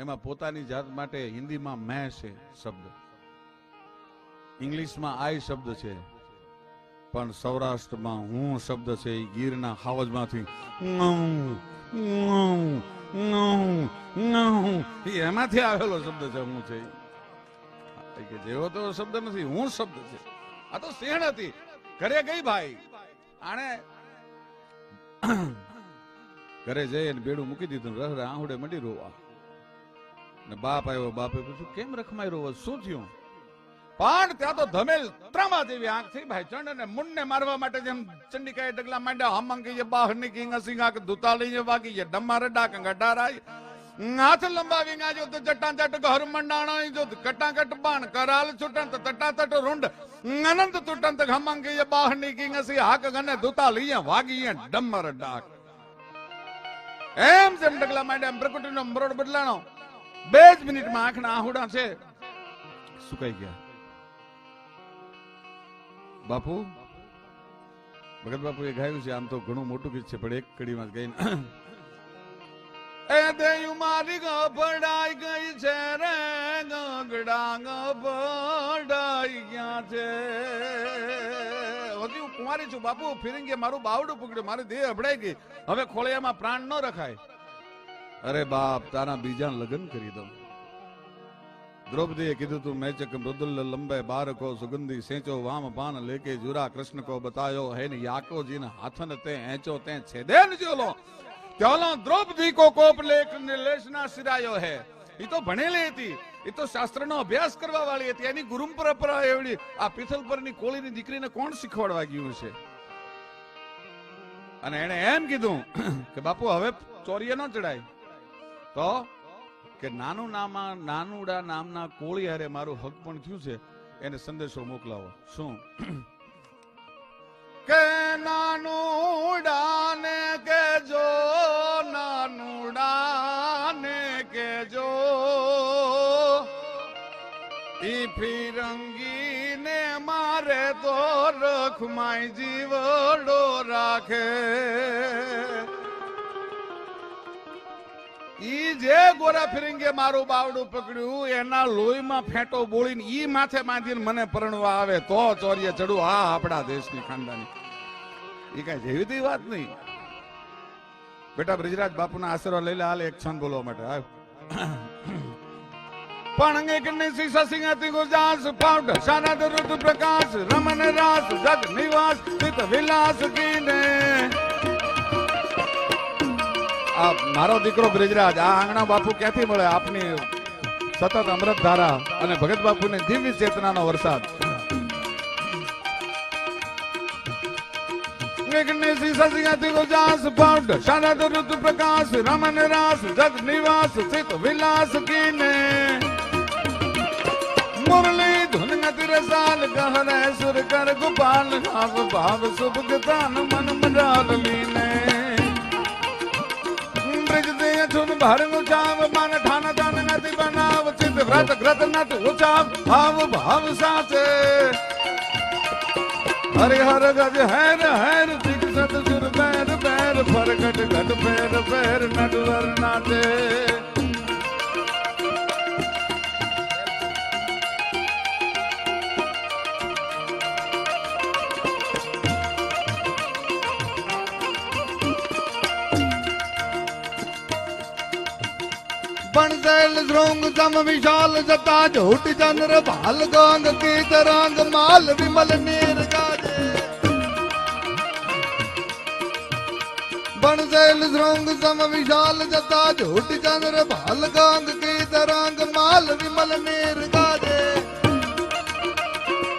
એમાં પોતાની જાત માટે હિન્દીમાં મેં છે શબ્દ. ઇંગ્લિશમાં આઈ શબ્દ છે. પણ સૌરાષ્ટ્રમાં હું શબ્દ છે એ ગીરના હાવજમાંથી એમાંથી આવેલો શબ્દ છે હું છે કે જેવો તો શબ્દ નથી, હું શબ્દ છે. આ તો શેણ હતી. ઘરે ગઈ ભાઈ. આણે ઘરે જઈ અને બેડું મૂકી દીધું રહ આહુડે મંડી રોવા. ને બાપ આવ્યો, બાપે પૂછ્યું, કેમ રખમાઈ રહ્યો? શું થયું? પણ ત્યાં તો ધમેલ ત્રામા જેવી આંખ થઈ, ભાઈ, ચંડ અને મુન્ને મારવા માટે જેમ ચંડિકાએ ડગલા માંડ્યા, હમંગી જે બહાર નીકળી સિંગા કે ધૂતા લઈને વાગી જે ડમ્મા રડા કે ગડારાઈ હાથ લંબાવી ગાજો તો જટા જટ ઘર મંડાણો જો કટાકટ બાણ, કરાલ છૂટંત તો તટાતટ રૂંડ, અનંત તૂટંત તો હમંગી જે હસી હાક ગને ધૂતા લઈએ વાગીએ ડમર ડાક એમ જેમ ડગલા માંડ્યા પ્રકૃતિનો મરોડ બદલાણો. બે જ મિનિટમાં આંખના આહુડા છે. સુકાઈ ગયા. બાપુ, ભગત બાપુ એ ગાયું છે, આમ તો ઘણું મોટું ગીત છે, પણ એક કડીમાં ગઈને. એ દેયું મારી ગભડાઈ ગઈ છે રે, ગગડા ગભડાઈ ગયા છે. હજી હું કુંવારી છું, બાપુ ફિરિંગે મારું બાવડું પકડ્યું, મારી દેહ અભડાઈ ગઈ. હવે ખોળિયામાં પ્રાણ ન રખાય. અરે બાપ, તારા બીજા લગ્ન કરી દઉં. દ્રૌપદીએ કીધું તું, મેચક મૃદુલ લંબે બારકો સુગંધી સેચો વામ પાન લેકે જુરા કૃષ્ણ કો બતાયો હે ને યાકોજી ને હાથન તે એંચો તે છેદે ન જોલો. ત્યાલો દ્રૌપદી કો કોપ લેખ નિલેશના સિરાયો હે. ઈ તો ભણેલી હતી. ઈ તો શાસ્ત્રનો અભ્યાસ કરવા વાળી હતી. એની ગુરુ પરંપરા એવડી. આ પિથલ પરની કોળીની દીકરીને કોણ શીખવાડવા ગયું છે અને એને એમ કીધું કે બાપુ, હવે ચોરીએ ન ચડાય તો કે નાનું નામા નાનુડા નામના કોળી હારે મારું હક પણ થયું છે, એને સંદેશો મોકલાવો. શું? કે નાનુડા ને કેજો નાનુડા ને કેજો ઈ ફિરંગી ને મારે તો રખમાઈ જીવડો રાખે. જે ગોરા ફિરિંગે મારું બાવડું પકડ્યું, એના લોહીમાં ફેંટો બોળીને ઈ માથે બાંધીને મને પરણવા આવે તો ચોરીએ ચડું. આ આપણા દેશની ખાનદાની. એ કઈ જેવી તેવી વાત નહીં. બેટા બ્રિજરાજ બાપુના આશીર્વાદ લઈ લે, હાલ એક છંદ બોલવા માટે. આવ્યો પણ એક ને સીસા સિંહાતી ગુજાસ પાવડર શારદ ઋતુ પ્રકાશ રમન રાસ જગ નિવાસ વિલાસ કીને મારો દીકરો બ્રિજરાજ, આ આંગણા બાપુ ક્યાંથી મળે? આપની સતત અમૃત ધારા અને ભગત બાપુની દિવ્ય ચેતનાનો વરસાદ. પ્રકાશ રમન રાસ, જગ નિવાસ ચિત વિલાસ કીને. મુરલી ધુન ગતિ રસાલ ગહરે સુર કર ગોપાલ ભાવ ભાવ શુભ ગતાન મન મજાલ લીને. બ્રિજ દે છુન ભર ઉચાવ મન ઠાન તાન નદી બનાવ ચિત વ્રત ગ્રત નત ઉચાવ, ભાવ ભાવ સાચે. હરે હર ગજ હેર હેર દિગ સત સુર બેર બેર ફરગટ ઘટ ફેર ફેર નટવર નાચે. પણ તૈલ ધ્રુંગ તમ વિશાલ જતા ઝૂટ ચંદ્ર ભાલ ગંગ કીત રંગ માલ વિમલ નીર ગાજે. બણસેલ ધ્રુંગ તમ વિશાલ જતા ઝૂટ ચંદ્ર ભાલ ગંગ કીત રંગ માલ વિમલ નીર ગાજે.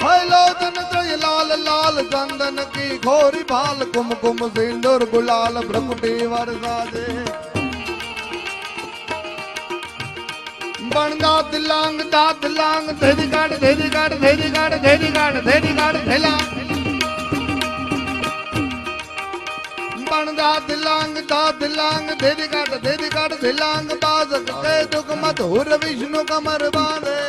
હૈલોદન ત્રય લાલ લાલ ચંદન કી ઘોરી ભાલ કુમકુમ સિંદુર, ગુલાલ ભ્રમટી વરસાજે. ਬਣਦਾ ਦਿਲਾਂਗ ਦਾ ਦਿਲਾਂਗ ਧੇਰੀ ਗੜ ਧੇਰੀ ਗੜ ਧੇਰੀ ਗੜ ਧੇਰੀ ਗੜ ਧੇਰੀ ਗੜ ਧੇਲਾ। ਬਣਦਾ ਦਿਲਾਂਗ ਦਾ ਦਿਲਾਂਗ ਧੇਰੀ ਗੜ ਧੇਰੀ ਗੜ ਦਿਲਾਂਗ ਬਾਜ਼ ਕੇ ਦੁਖ ਮਧੁਰ ਵਿਸ਼ਨੂੰ ਕਮਰ ਬਾਂਧੇ।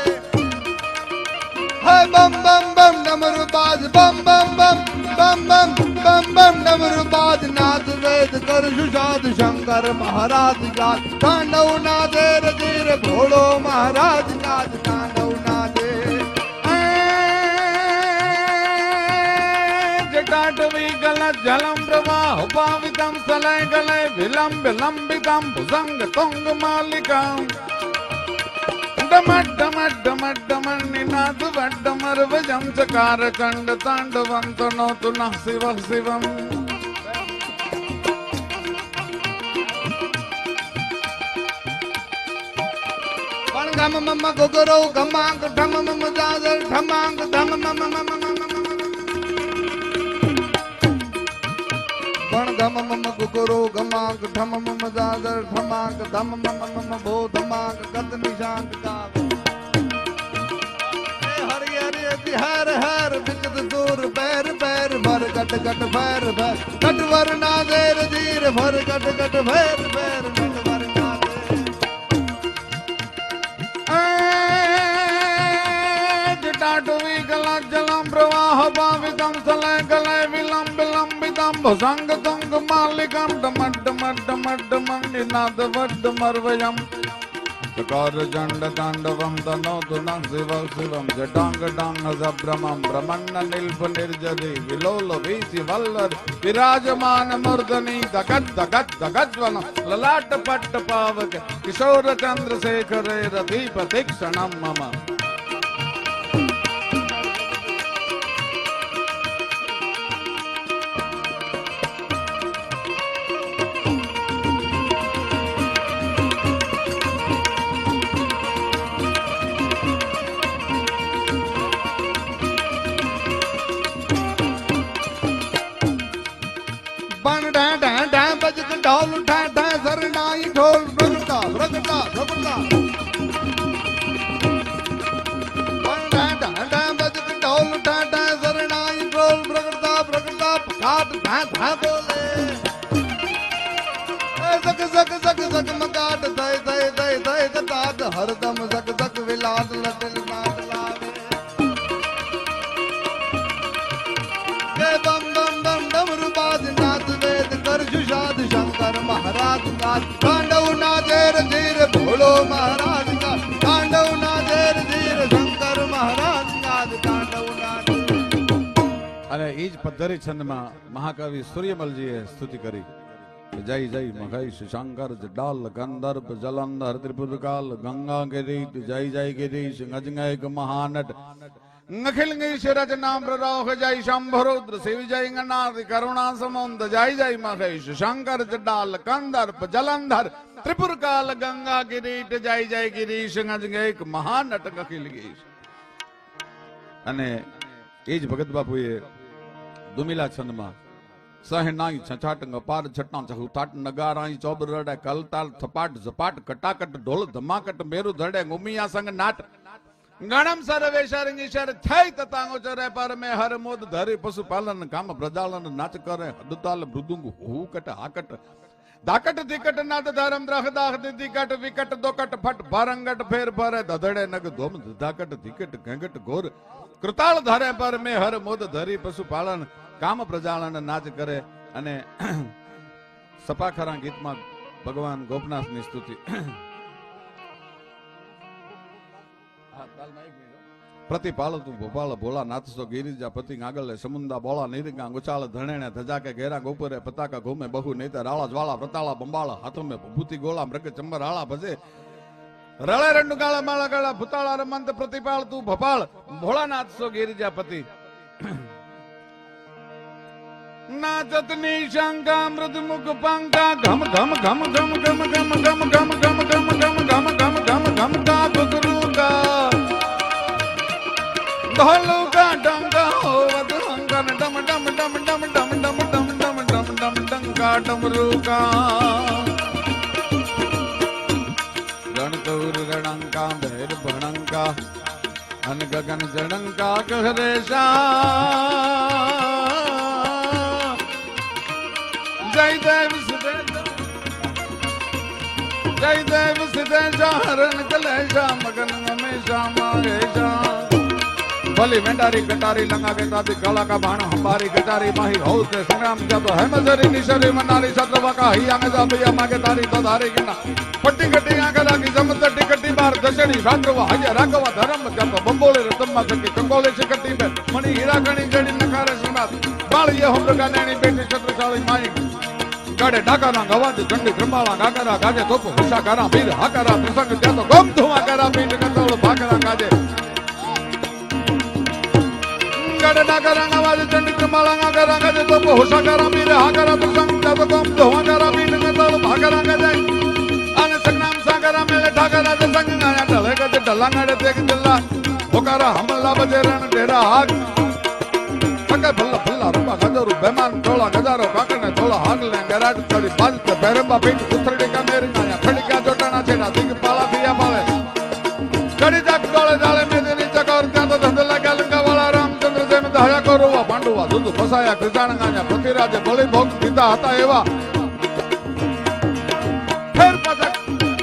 ਹਾਏ ਬੰਮ ਬੰਮ ਬੰਮ ਡਮਰੂ ਬਾਜ਼ ਬੰਮ ਬੰਮ ਬੰਮ ਬੰਮ ਬੰਮ બમ બમ નમૃપાદ નાથ વેદ કર સુષાદ શંકર મહારાજ ગાત કાંડવ ના દેર ધીર ઘોડો મહારાજ ગાત કાંડવ ના દેર કાટવી ગલત જલમ પ્રવાહ પાવિતમ સલય ગલય વિલંબ લંબિતમ ભુજંગ તુંગ માલિકમ ડમટ સર્વજમ ચકાર ચંડ તાંડવમ તો નોતુ ન શિવ શિવમ ગમ મમ ગોગરો ગમાંગ ઢમ મમ જાજર ઢમાંગ ધમ મમ મમ પણ ગમ મમ ગુગરો ગમાંગ ઢમ મમ જાજર ઢમાંગ ધમ મમ મમ ભો ધમાંગ કત નિશાંગ કાગ ગટ ગટ ભેર ભેર કટવર ના દેર ધીર ભર, ગટ ગટ ભેર ભેર કટવર ના દેર જટાટવી ગલા જલમ પ્રવાહ ભાવિકમ સલે ગલે વિલંબ વિલંબિતમ ભસંગ તુંગ માલિકમ, ડમડ ડમડ ડમડ ડમડ નિનાદ વડ મર્વયમ. कारचण्डताण्डवं तनोतुनं शिवं शिवं जटाङ्गटाङ्गभ्रमं ब्रह्मण्णनिल्पनिर्जति विलोलवीशिवल्लरि विराजमानमर्दनी दगद् दगद् दगद्वनं ललाटपट्टपावक किशोरचन्द्रशेखरे रतिपतिक्षणं मम ઢા ઢા ઢા બજક ઢોલ ઠા ઠા સરડાઈ ઢોલ રગડા રગડા રગડા ઘાટ ઘા ઘા બોલે. ઝક ઝક ઝક ઝક મકા મહારાજ પાંડવ ના ધેર ધીર ભોળો મહારાજ કા પાંડવ ના ધેર ધીર શંકર મહારાજ યાદ પાંડવ ના અને એ જ પદ્ધતિ છંદમાં મહાકવિ સૂર્યમલજીએ સ્તુતિ કરી. જય જય મહેશ શંકર ડાલ ગંધર્ભ જલંધર ત્રિપુરકાલ ગંગા ગિરી જય જય ગિરીશ ગજગયક મહાનટ. અખિલ ગીશ રચના પ્રરોહ જય શંભરુદ્ર શિવ જય ગનાથ કરુણા સમુન્દ જય જય મઘેશ શંકર જડાલ કંદર્પ જલંધર ત્રિપુરકાલ ગંગા કિરીટ જય જય ગિરીશ એક મહાનટ અખિલ ગીશ અને એ જ ભગત બાપુએ દુમિલા છંદમાં સહેનાઈ છછાટ અપાર છટના ચહુ તાટ નગારાઈ ચોબ કલતાલ થપાટ ઝપાટ કટાકટ ઢોલ ધમાકટ મેરુ ધડે ગુમિયા સંગ નાટ ગણમ સરવે શરંગી શર થઈ તતાંગો ચરે પર મે હર મોદ ધરી પશુપાલન કામ પ્રજાલન, નાચ કરે, હદતાલ, મૃદુંગ હુકટ હાકટ દાકટ, દિકટ, નાદ, ધરમ, દ્રહ, દાહ દિકટ, વિકટ, દોકટ, ફટ, ભરંગટ, ફેર, ભરે, ધધડે, નગ, ધોમ ધાકટ દિકટ ગંગટ ઘોર. કૃતાળ ધરે પર મે હર મોદ ધરી પશુપાલન કામ પ્રજાલન, નાચ કરે અને સપાખરા ગીતમાં ભગવાન ગોપનાથની સ્તુતિ. પ્રતિપાલ તું ભોપાલ ભોલા નાથસો ગિરિજા પતિ આગળ સમુંદા, બોળા, નિરિગા, ગુચાળ ધણેણે ધજાકે, ઘેરા, ગોપરે, પતાકા, ઘૂમે, બહુ નહીં રાળા, જ્વાળા પ્રતાળા બંબાળા હાથો મેં ભૂતિ, ગોળા, મૃગ, ચંબર હાળા ભજે. રળે રંડુ ગાળા, માળા ગાળા, ભૂતાળા રમંત પ્રતિપાળ તું ભપાળ, ભોળાનાથ, સો ગિરિજાપતિ નાચતની શંકા મૃદ મુખ પંકા ઘમ ઘમ ઘમ ઘમ ઘમ ઘમ ઘમ ઘમ ઘમ ઘમ ઘમ ઘમ ઘમ ઘમ ઘમ કા ગુગરુ કા ઢોલુ કા ડંગા હોવત હંગન ડમ ડમ ડમ ડમ ડમ ડમ ડમ ડમ ડમ ડમ ડંકા ડમરુ કા ગણકૌર રણંકા ભૈર ભણંકા અન ગગન જણંકા કહરેશા જય દેવ સુદેશા જય દેવ સુદેશા હરણ કલેશા, મગન હમેશા માહેશા. ભલી વેંડારી કટારી લંગા કે તાતી કાળા કા ભાણ હંબારી કટારી માહી હોલ તે સંગ્રામ જબ હેમજરી નિશરી મનારી સત્રવા કા હૈયા મે જાબિયા માગે તારી તો ધારી કિના પટ્ટી કટી આંખા રાખી જમત ટિકટી બાર દશણી સાંદ્રવા હૈયા રાઘવા ધરમ જપ. બંબોળે રતમ્મા સકી કંગોલે છે કટી બે મણી હીરા ગણી જડી નકારે શ્રીનાથ બાળ યે હોમ રગા નેણી બેટી ગડે ડાકાના ગવાજ ચંડી ક્રમાળા ગાગરા ગાજે તોપ હુશાકારા પીર, હાકારા પ્રસંગ ત્યાં તો ગમ ધુમા કરા પીઠ કતોળ ભાકરા ગાજે. ચડે ડાકાના ગવાજ ચંડી ક્રમાળા ગાગરા ગાજે તોપ હુશાકારા પીર, હાકારા પ્રસંગ ત્યાં તો ગમ ધુમા કરા પીઠ કતોળ ભાકરા ગાજે. અને સંગામ સાગરા મેલે ઠાકરા તે સંગ ગાયા ઢલે ગજે ઢલાંગડે દેખ દિલ્લા હોકારા હમલા બજે રણ ડેરા હાક સકે ભલ્લા ભલ્લા રૂપા ગજરું, બેમાન, ટોળા, ગજારો કાકને ટોળા હાગલે ગરાટ ચડી બાજ તે બેરંબા પીઠ ઉથરડી કા મેરી ગાયા ખડીકા જોટાના છેડા દિગ પાળા થયા પાળે કડી જાક ડોળે જાળે મેદની ચકોર ત્યાં તો ધંધ લાગ્યા લંકા વાળા રામચંદ્ર જેમ દહયા કરોવા પાંડુવા દૂધ ફસાયા કૃજાણ ગાયા પતિરાજે બળી ભોગ દીધા હતા એવા.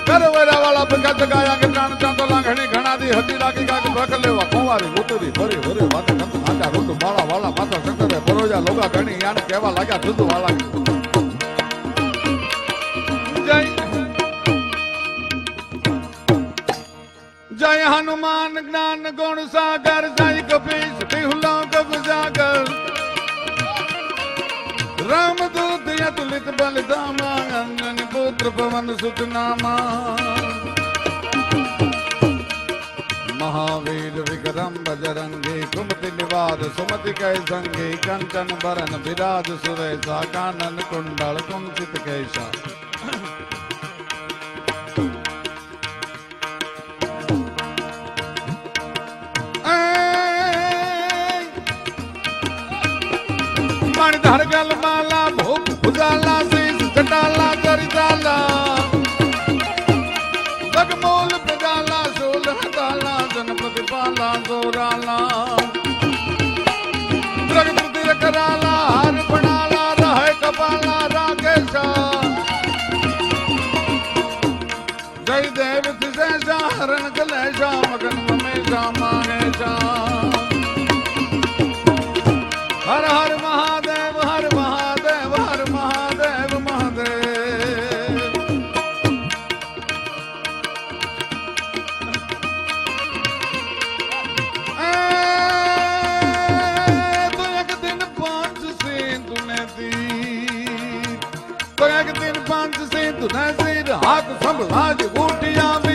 કરવેરા વાળા ભગા જગાયા કે પ્રાણ ચાંદો લાંઘણી ઘણા દી હતી, લાગી કાક ભખ લેવા કુંવારી ઉતરી, ફરી ફરી વાતે આજા લોગા ઘણી યાને કહેવા લાગ્યા જુદું વાળા જય હનુમાન જ્ઞાન ગુણ સાગર, જય કપીશ બિહુલો કબ જાગર. રામદૂત યતુલિત બલધામા અંગન પુત્ર પવન સુત નામા મહાવીર વિક્રમ બજરંગી કુમતિ નિવાર સુમતિ કૈ સંગી કંચન બરન વિરાજ સુરેશા કાનન કુંડળ કુંચિત કૈસા મણધર ગલ માલા તિજેશા હરણ કલેશા મગન મમેશા માનેશા હર હર મહાદેવ હર મહાદેવ હર મહાદેવ મહાદેવ એ, તું એક દિન પાંચ સિંધુ ને દી તું એક દિન પાંચ સિંધુ ને સિર હાથ સંભળાજ ઉઠી આવી તું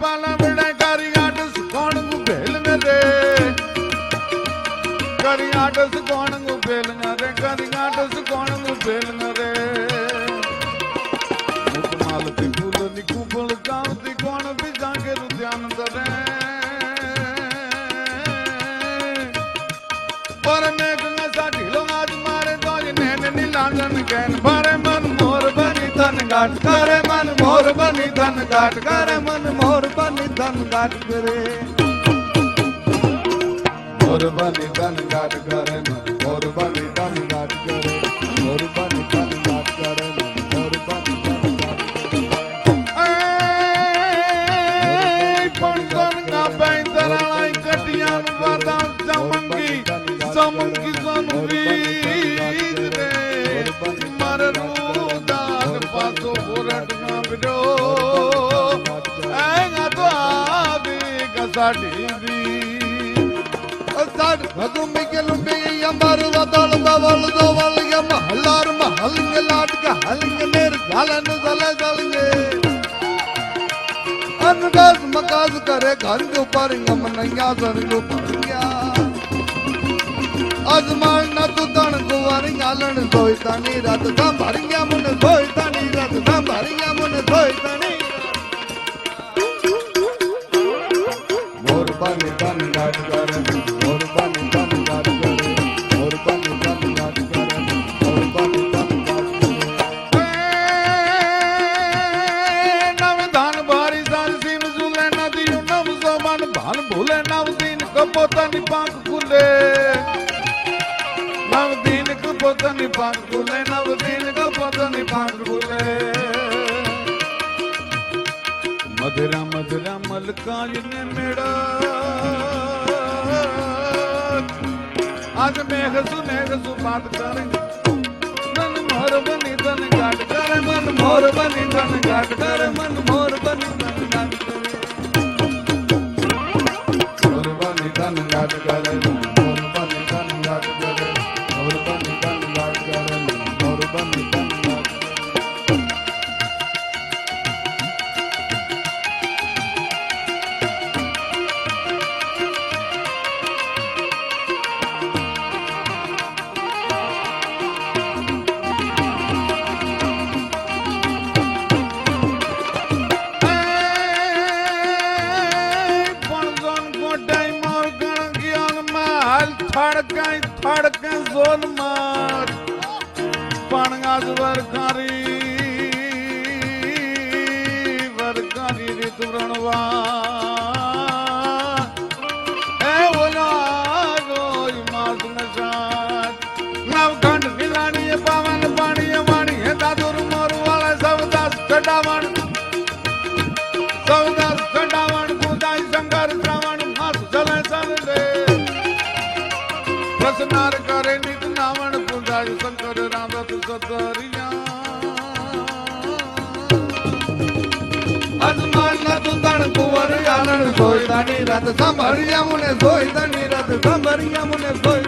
પાલા બડે કારી આટસ કોણ ગુભેલ રે. કરી આટસ કોણ ગુભેલ રે કરી આટસ કોણ ગુભેલ રે. મુકમાલતી ફૂલની કુંભળ ગાવતી કોણ બીજા કેરું ધ્યાન ધરે? બની ધન ગાટ કરે મન મોર બની ધન ગાટ કરે મન મોર બની ધન ગાટ કરે મોર બની ધન ગાટ કરે મન અનગાસ મકાસ કરે ઘરંગ ઉપર યમ નૈયા સરંગ ભરંગ્યા અજમાણ ન તું તણ કુંવર ગાલણ સોય તાની રાત સાંભળ્યા મને સોય તાની રાત સાંભળ્યા મને સોય તાની મોર બની પાત કરે. મન મોર બની, ધન ગાટ કરે. મન મોર બની, ધન ગાટ કરે. મન મોર બની, ધન ગાટ કરે. મોર બની, ધન ગાટ કરે. કુંવર આનંદ સોયદાની રથ સાંભળ્યા મને સોયદાની રથ સાંભળ્યા મને સોય